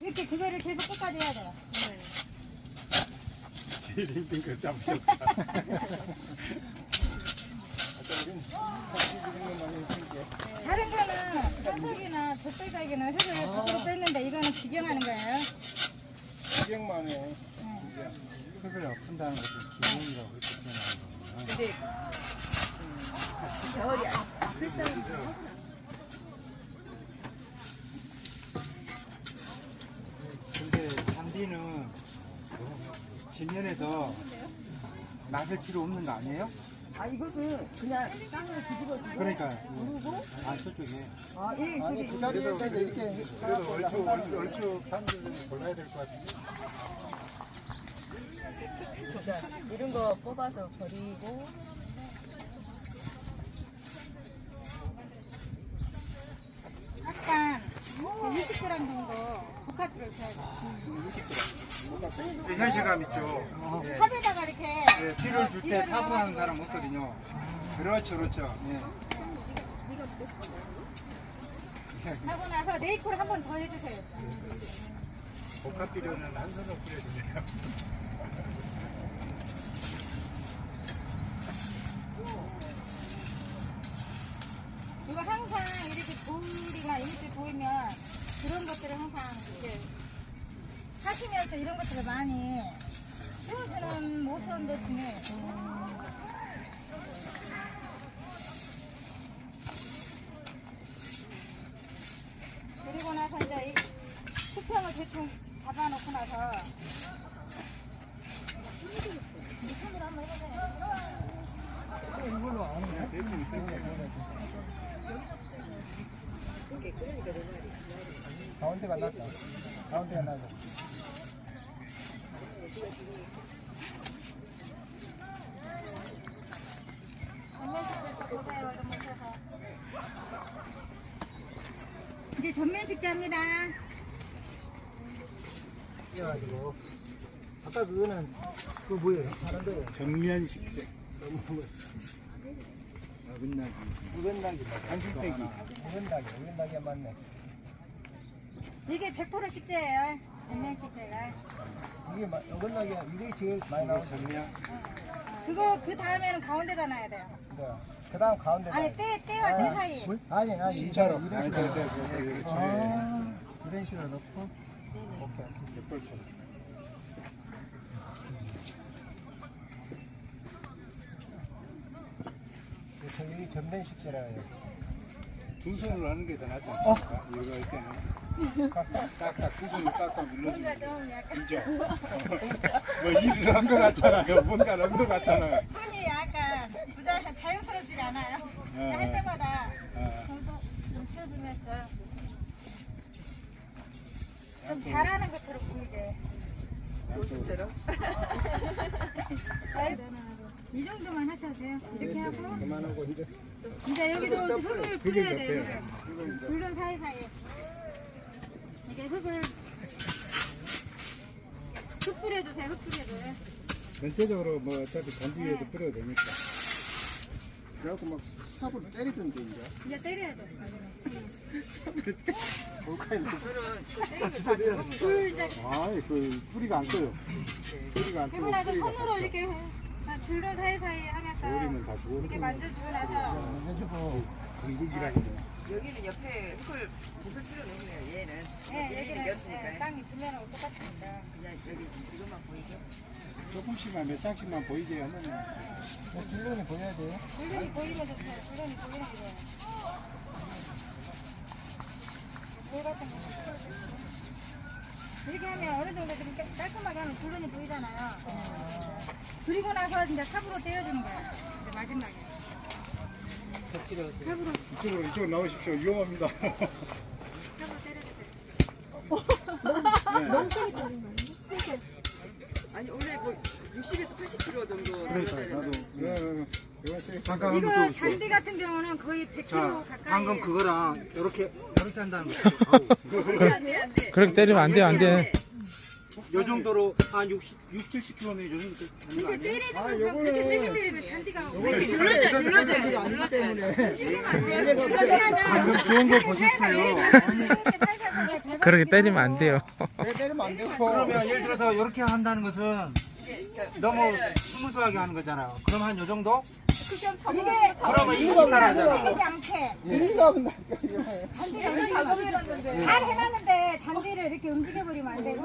이렇게 그거를 계속 끝까지 해야 돼요. 제일 힘든 거 잡으셨다. 아까 우린 사진 찍는 것만 했으니까. 다른 거는 사석이나 젖살갈기는 흙을 밖으로 뺐는데 이거는 비경하는 거예요. 구경만 해. 이제 흙을 엎은다는 것은 기본이라고 이렇게 표현하는 거구나. 근데 잔디는 지면에서 나설 필요 없는 거 아니에요? 아 이것은 그냥 땅을 뒤집어지고 그러니까 아 저쪽에. 아, 이 아니 저기 그 자리에다 이제 이렇게 그래도 얼추 얼추 얼추 판들을 골라야 될 것 같은데. 자, 이런 거 뽑아서 버리고. 약간 20g 정도 복합으로 줘야 돼요. 현실감 있죠. 예. 컵에다가 이렇게 예, 피를 줄때 타부하는 사람 없거든요. 그렇죠, 그렇죠. 예. 하고 나서 네이클 한번 더 해주세요. 복합 비료는 한 손으로 뿌려주세요. 이거 항상 이렇게 돌이나 이렇게 보이면 그런 것들을 항상 이렇게 하시면서 이런 것들을 많이 치워주는 모습도 중에 그리고 나서 이제 이 수평을 대충 잡아놓고 나서 이 손으로 한번 해보세요. 이걸로 안 해. 대충 가운데가 낫다. 가운데가 낫다. 이제 전면식자입니다. 그래가지고 아까 그거는 그 뭐예요? 다른 거예요. 정면 식재. 어긋나기. 우건나기. 한줄떼기. 우건나기. 우건나기가 맞네. 이게 100% 식재예요. 전면 식재가. 이게 마- 우건나기가 이게 제일 많이 나오죠. 정면. 그거 그 다음에는 가운데다 놔야 돼요. 그 다음 가운데. 아니 때 때와 때 사이. 아니 아니 진짜로. 이런 식으로. 저, 그렇죠. 아, 이런 식으로 넣고. 오케이. 갯벌처 럼. 저기 전면 식재라 해요. 두 손으로 하는 게 더 낫지 않습니까? 이거 할 때는. 딱딱 두 손으로 딱딱 눌러주면 뭔가 좀 약간 되죠. 뭐 일을 한 것 같잖아요. 뭔가를 한것 같잖아요. 손이 약간 부자 자연스럽지 않아요. 네. 할 때마다 아, 정도 좀 쉬어주면서 좀 잘하는 것처럼 보이게. 로스처럼 아이, 이 정도만 하셔도 돼요. 이렇게 하고 그만하고 이제 이제 여기도 흙을 뿌려야. 흙을. 물론 사이사이에 이게 흙을 흙 뿌려주세요. 흙 뿌려줘요. 전체적으로 뭐 어차피 잔디 위에도 뿌려도 되니까. 그래갖고 막 삽으로 때리던데 이제. 이제 때려야 돼. 뭘까요? 줄 이제 아이, 그 뿌리가 안 떠요. 뿌리가 안 떠요. 뿌리가 손으로 이렇게 줄을 사이사이 하면서 다. 이렇게 만져주고 나서 해주고 공국이라는. 여기는 옆에 흙을 붓을 필요는 없네요 얘는 예, 여기는 여기는 없으니까 예, 땅이 주면하고 똑같습니다. 그냥 여기 이것만 보이죠 조금씩만 몇 장씩만 보이게 하면 줄눈이 보여야 돼요. 줄눈이 보이면 좋죠. 줄눈이 보이는 게 좋아요. 돌 같은 거. 이렇게 하면 어느 정도 좀 깔- 깔끔하게 하면 줄눈이 보이잖아요. 그리고 나서 이제 삽으로 떼어주는 거예요. 이제 마지막에. 삽으로, 이쪽으로 이쪽으로 나오십시오. 위험합니다. 삽으로 때려주세요. 아니 원래 뭐 60에서 80kg 정도 그러니까 나도 예, 이거 잠깐 한번 이거 줘보세요. 잔디 같은 경우는 거의 100kg 자, 가까이. 방금 그거랑 이렇게 이렇게 한다는 거. 안돼 안돼 그렇게 때리면 안 돼, 안 돼. 요 정도로 한 60, 60, 70km 요 정도 되는 거 아니에요? 때리는 아, 건 요거는- 그렇게 세게 밀리면 잔디가 이렇게 눌러줘요, 눌러줘요. 잔디가 아니기 때문에. 방금 좋은 거 보셨어요. 그렇게 때리면 안 돼요. 내 때리면 안 되고. 그러면 예를 들어서 이렇게 한다는 것은 너무 스무스하게 하는 거잖아요. 그럼 한 요 정도? 이게 그러면 이거 따라하잖아. 밀리지 않게 일리가 없나니까. 잔디를 잘 해놨는데 잔디를 이렇게 움직여버리면 안 되고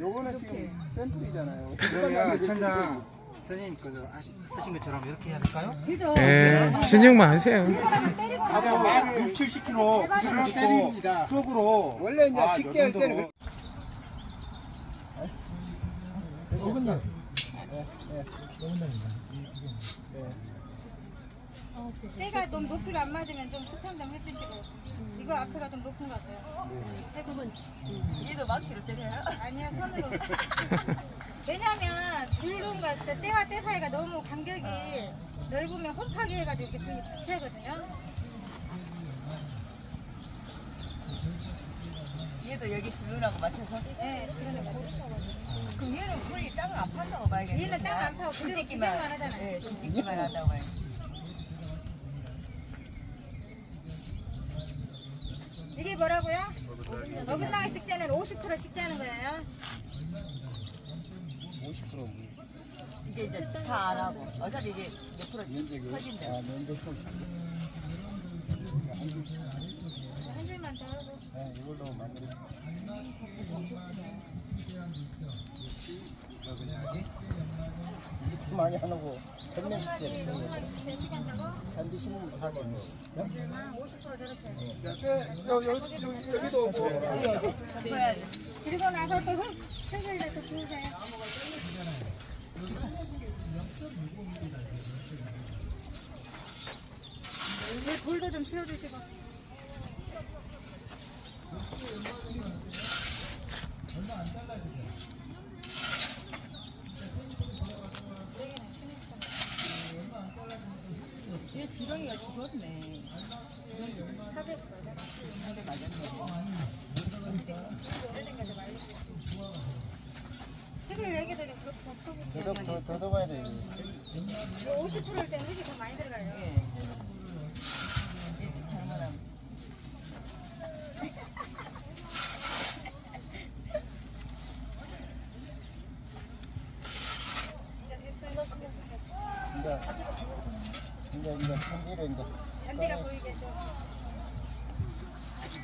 요거는 지금 샘플이잖아요. 그러면 천장 선생님 그 하신, 하신 것처럼 이렇게 해야 될까요? 그죠? 예, 진영만 하세요. 때리고 다들 한 6, 70kg 그럼 찍고 때립니다. 쪽으로 원래 이제 아, 식재할 요 때는 정도 로. 요건요. 네, 네. 요건입니다. 때가 너무 높이가 안 맞으면 좀 수평 좀 해주시고 이거 앞에가 좀 높은 것 같아요 세 부분 얘도 망치로 때려요? 아니요 손으로 왜냐면 줄눈과 때와 때 사이가 너무 간격이 넓으면 홈파기 해가지고 이렇게 등이 붙이거든요 얘도 여기 줄눈하고 맞춰서? 네 그런데 맞아요 그럼 얘는 거의 땅을 안 판다고 봐야겠네. 얘는 땅 안 파고 그대로 구경만 하잖아요. 네, 뒤집기만 한다고 봐야지. 이게 뭐라고요? 어긋나기 식재는 50% 식재하는 거예요 이게 이제 다 안 하고. 어차피 이게 옆으로 터진대. 아, 면적 좀. 한 줄만 더 하고 네, 이걸로 만들어. 많이 하고 전면 자고 잔디 심으면 다. 아, 50% 저렇게 그리고 나서 또 흙, 흙을 내서 부으세요. 이 돌도 좀 치워주시고 얘 지렁이가 죽었네. 흙을 여기도 좀 그렇고 더더 더 더듬어야 돼. 50%일 때는 흙이 더 많이 들어가요 예. 얘도 잘못하면. 이제 이제 잔디를 이제 잔디가 보이겠죠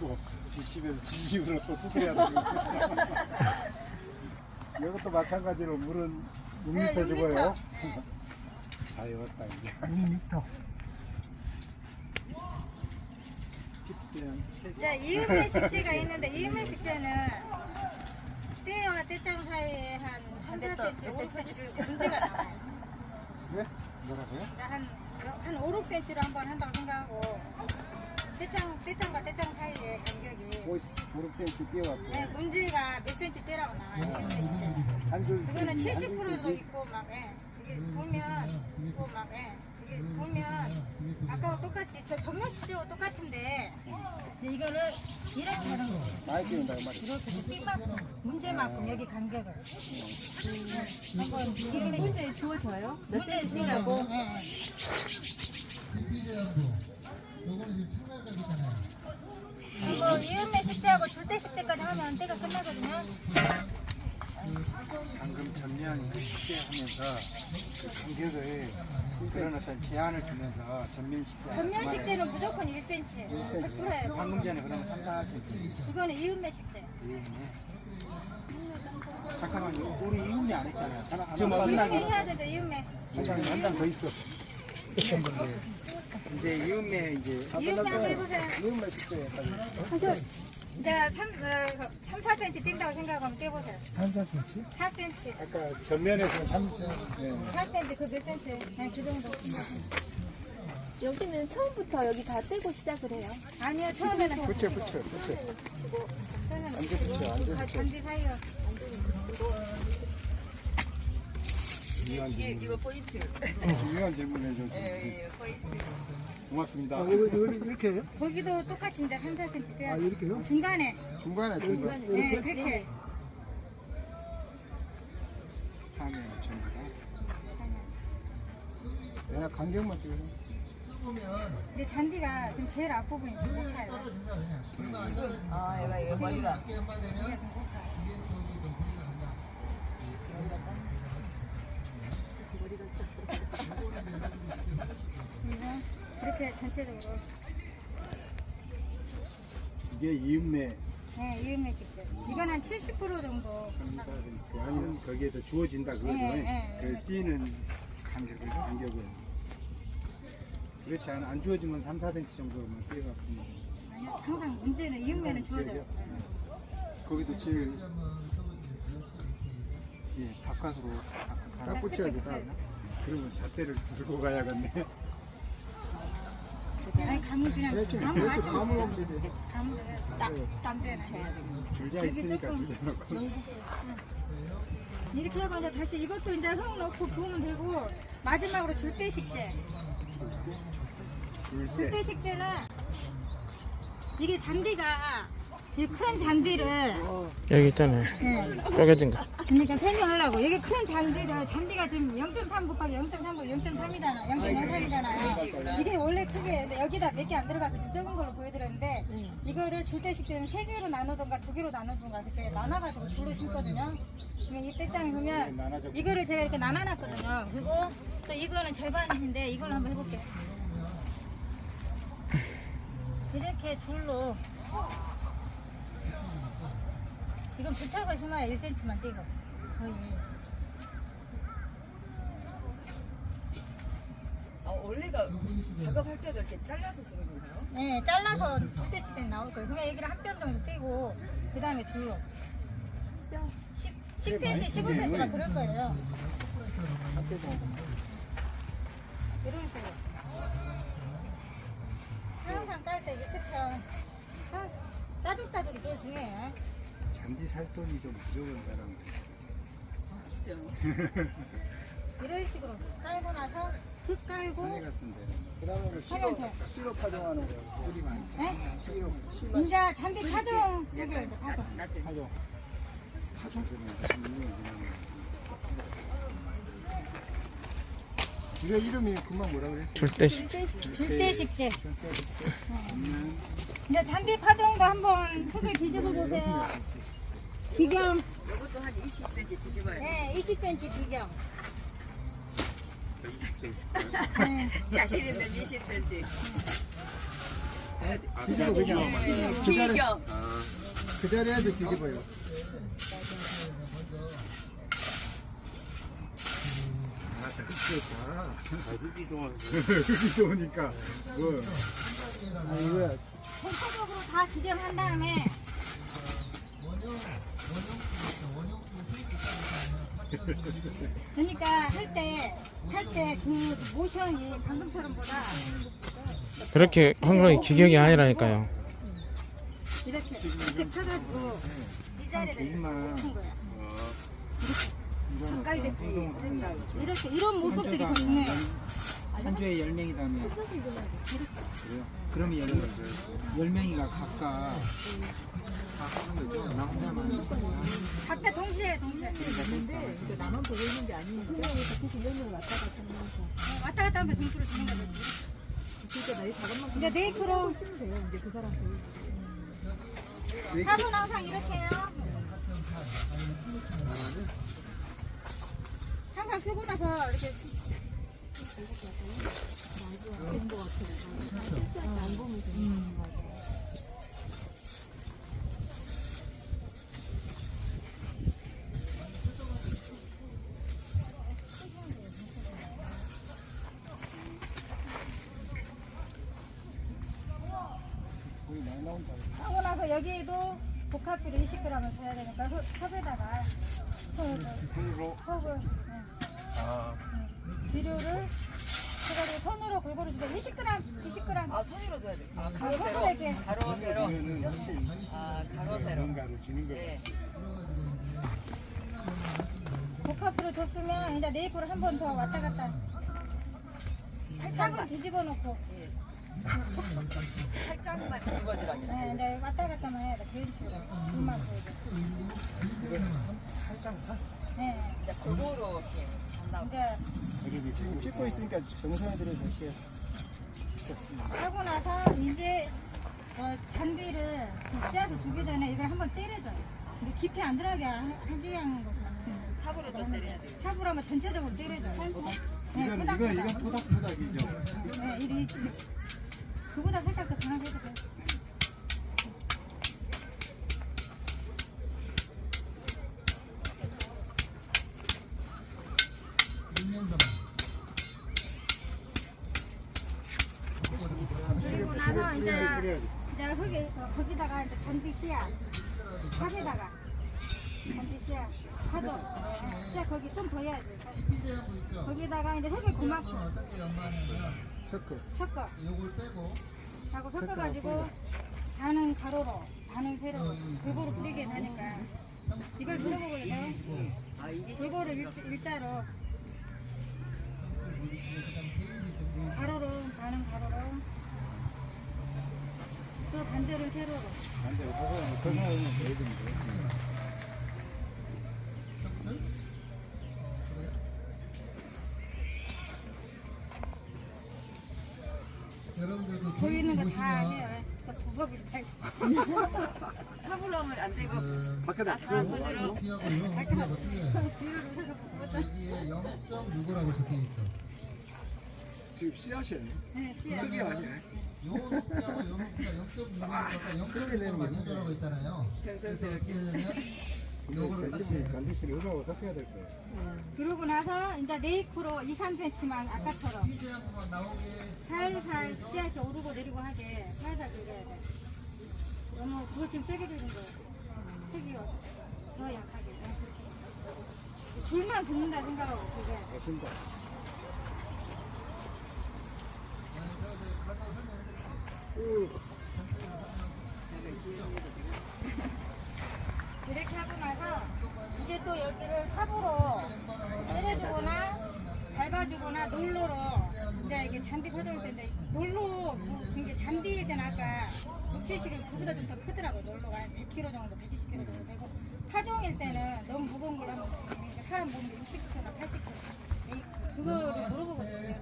또 집에서 지집으로 또 두드려야 되고. 이것도 마찬가지로 물은 6m 네, 육 주고요. 네. 다 익었다 이제. 6m. 자, 이음매 식재가 있는데 이음매 식재는 때와 때장 사이에 한 3, 4cm, 5, 5cm 문제가 나와요. 네? 뭐라고요? 한, 한 5, 6cm로 한번 한다고 생각하고 때장, 때장과 때장 사이에 간격이 5cm 뛰어갖고 네, 문제가 몇 cm 때라고 나와요. 식재는. 한줄 그거는 70%도 있고 막 예. 이게 보면 있고 막 예. 보면 아까와 똑같이 저 전면 시대와 똑같은데 이제 이거를 이렇게 하는 거예요. 많이 이 말이야. 이렇게 삐만큼 문제만큼 여기 간격을 네. 한번 이게 문제 주어져요? 몇 센치라고? 네. 이거 이음매 식대하고 줄대 식대까지 하면 때가 끝나거든요. 방금 전면 식재 하면서 그 간격을 그런 어떤 제한을 주면서 전면 식재 전면 식대는 무조건 1cm, 100%예요. 방금 전에 그러면 3, 4cm 이거는 이음매 식대. 이음에 잠깐만요 우리 이음에 안 했잖아요 하나, 지금 하나 이음매 끝나게 해야 되죠, 이음매. 한장 더 있어. 이제 이음에 이제 이음매 한번 해보세요. 이음매 식재까지. 이 제 3, 어, 3 4cm 뛴다고 생각하면 떼보세요. 한 4cm? 4cm. 아까 전면에서 3cm. 네. 4cm 그 몇 cm? 그냥 그 정도. 여기는 처음부터 여기 다 떼고 시작을 해요. 아니요, 처음에는 붙여 붙여 붙여. 처음에는 앉아 붙여 다 붙여. 잔디 사이로. 이게 이거 포인트. 중요한 질문 해줘서 예, 예, 포인트. 고맙습니다. 아, 이거 이거 이렇게 해요? 거기도 똑같이 이제 3, 4cm 떼야 아 돼. 이렇게요? 중간에. 중간에 중간. 네, 그렇게. 상에 전부 다 내가 간격만 뛰어. 근데 잔디가 지금 제일 앞부분이 좀 높아요. 아, 얘가 이거 머리가. 이렇게 전체적으로 이게 이음매 네, 이음매 집들. 이건 한70% 정도. 그 아니면 거기에 더 주어진다 그거죠. 네, 네. 그 뛰는 간격을 간격을 그렇지 않아 안 주어지면 3, 4cm 정도로만 뛰어갖고 아니요, 항상 문제는 이음매는 주어져요. 거기도 제일 예 바깥으로 딱 붙여야지 딱. 그러면 잣대를 들고 가야겠네. 감을 그냥 그렇지. 감을 그렇지. 하시면 감을 돼요. 오면 되지. 감을 딱딴데 쳐야 돼. 줄자 있으니까 줄자 놓고 이렇게 하고 이제 다시 이것도 이제 흙 넣고 부으면 되고 마지막으로 줄대 식재. 줄때 줄대 식재는 이게 잔디가 이 큰 잔디를. 여기 있잖아요. 네. 쪼개진 거. 그러니까 설명하려고. 이게 큰 잔디를 잔디가 지금 0.3 곱하기 0.3 곱하기 0.3이잖아. 0.03이잖아요 이게 원래 크게 근데 여기다 몇 개 안 들어가서 좀 적은 걸로 보여드렸는데 이거를 줄대식 때는 세 개로 나누던가 두 개로 나누던가 그렇게 나눠가지고 줄로 심거든요. 그러면 이 떼장에 보면 이거를 제가 이렇게 나눠놨거든요. 그리고 또 이거는 절반인데 이걸 한번 해볼게요. 이렇게 줄로 이건 붙여서 심어야 1cm만 떼고 거의 아, 원래가 작업할 때도 이렇게 잘라서 쓰는 건가요? 네, 잘라서 줄대칠 때 나올 거예요. 그냥 여기를 한 뼘 정도 떼고 그 다음에 줄로 10, 10cm, 15cm만 그럴 거예요. 이런 식으로. 항상 딸때 이제 스편 따뜻따뜻이 제일 중요해요. 잔디 살돈이 좀 부족한 사람. 아, 진짜. 이런 식으로 깔고 나서 흙 깔고 산에 같은데. 그다음에 하면 돼. 시로 파종하는 거예요. 뿌리 많이. 네? 시로 이제 잔디 파종 해줘야 돼, 파종. 나한테 파종. 이거 이름이 금방 뭐라 그랬어? 줄대식. 줄대식재. 이제 잔디 파종도 한번 흙을 뒤집어 보세요. 비경, 이것도 한 20cm 뒤집어야 돼. 네, 20cm 비경. 자신 있는 20cm. 뒤집어 그냥 그 자리 비경. 그 자리에서 뒤집어요. 흙이 좋으니까. 뭐. 아 이거야. 전체적으로 다 지정한 다음에 그러니까 할 때 할 때 그 모션이 방금처럼 보다. 그렇게 한 거는 기격이 아니라니까요. 이렇게 이렇게 펴가지고 이 자리를 일만. 픈 거야. 깔됐지. 이렇게. 이런 모습들이 더 중요해요. 한 주에 열 명이다면 그래요? 그러면 열, 열 명이가 각각 다 하는 거죠? 나 혼자만 각자 동시에 동시에 나만 보고 있는 게 아니니까 같은 질병을 왔다 갔다 하면서 어, 왔다 갔다 하면 점수를 주는 거죠. 진짜 나이 작은 만큼 이제 네이크로 쓰면 돼요. 이제 그 사람 보이고. 합은 항상 이렇게 해요. 여기에도 복합비를 20g을 줘야 되니까 흙- 컵에다가 흙을 흙을 네. 비료를 해가지고 손으로 골고루 주세요 20g 20g 아, 손으로 줘야 돼. 아, 아, 가로 세로. 손으로 이렇게 가로 세로. 아, 가로 세로. 뭔가를 주는 거. 네. 복합비로 줬으면 이제 네이프를 한 번 더 왔다 갔다 살짝만 뒤집어 놓고 살짝만 뒤집어주라고. 네, 네, 왔다 갔다만 해야 돼 그런 식으로 불만 보이게 네 이제 골고루 이렇게 한다고. 이제 지금 찍고 있으니까 정선이 들어주세요. 하고 나서 이제 어, 잔디를 씨앗을 주기 전에 이걸 한번 때려줘요. 근데 깊이 안 들어가게 하- 하게 하는 것 같아요. 삽으로 더 때려야 돼요. 삽으로 한번 전체적으로 때려줘요. 네, 이건 이건 토닥토닥. 이건 토닥토닥이죠. 네, 이, 이, 그보다 살짝 더 강하게 해도 돼요. 그리고 나서 이제 이제 흙에 어, 거기다가 이제 잔디 씨앗 삽에다가 잔디 씨앗 네, 씨앗 거기 좀 더 해야지. 거기다가 이제 흙을 그만큼 섞어. 섞어. 하고 섞어가지고 반은 가로로 반은 세로로 골고루 뿌리게 하니까. 이걸 물어보거든요 아 골고루 일, 일자로. 가로로 반은 가로로. 또 반대로 세로로. 안돼. 그거 그거 해야 되는데. 보이는 거 다 해요 다 있어. 삽으로 하면 안 되고 밖에다 아 손으로 뒤로 부었다 .6이라고 적혀 있어. 지금 씨앗이에요. 네, 씨앗 그게 아니야. 요 높이하고 요 높이가 0.6이니까 0.6을 맞춰주라고 했잖아요. 정성스럽게 근데 반드시 반드시 이거하고 섞여야 될 거예요. 그러고 나서 이제 네이크로 2, 3cm만 아까처럼 살살 씨앗이 오르고 내리고 하게 살살 긁어야 돼. 너무 그거 지금 세게 긁은 거예요. 세기가 더 약하게. 줄만 긁는다 생각하고 그게. 맞습니다. 이렇게 하고 나서 이제 또 여기를 삽으로 때려주거나 밟아주거나 놀로로 이제 이게 잔디 파종일 텐데 놀로 무- 이게 잔디일 때는 아까 6, 70은 그보다 좀 더 크더라고요. 놀로가 한 100kg 정도, 120kg 정도 되고 파종일 때는 너무 무거운 걸로 하면 사람 몸이 60kg나 80kg 이- 그거를 물어보거든요.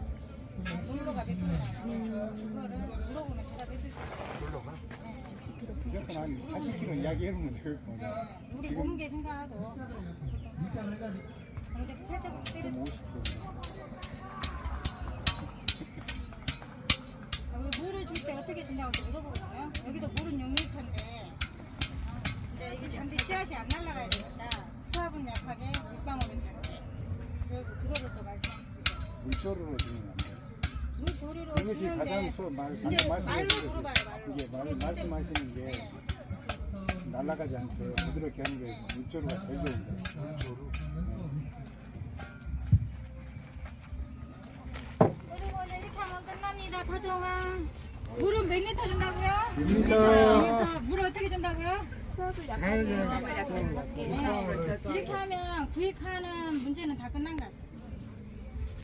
놀로가 몇 킬로 나와 그거를 물어보면 대답해 주실 거예요. 무조건 한 80kg 이야기하면 되겠고. 네, 우리 몸무게 생각하고 이렇게 살짝 때려 50kg. 우리 물을 줄 때 어떻게 또 물어보거든요. 여기도 물은 6리터인데 근데 이게 잔디 씨앗이 안 날아가야 되니까 수압은 약하게 물방울은 작게 그리고 그거를 또 말씀드리죠. 물조르로 주면 안 돼 요. 물 조리로 이것이 주는데 가장 소 말, 이제 방금 말로 물어봐요 말로. 이게 말, 말씀하시는 게 네. 날아가지 않게 부드럽게 하는 게 물조르가 제일 좋은데. 그리고 이제 이렇게 하면 끝납니다 파종은 물은 몇 리터 준다고요? 1리터. 물 어떻게 준다고요? 네. 이렇게 하면 구입하는 문제는 다 끝난 것 같아요.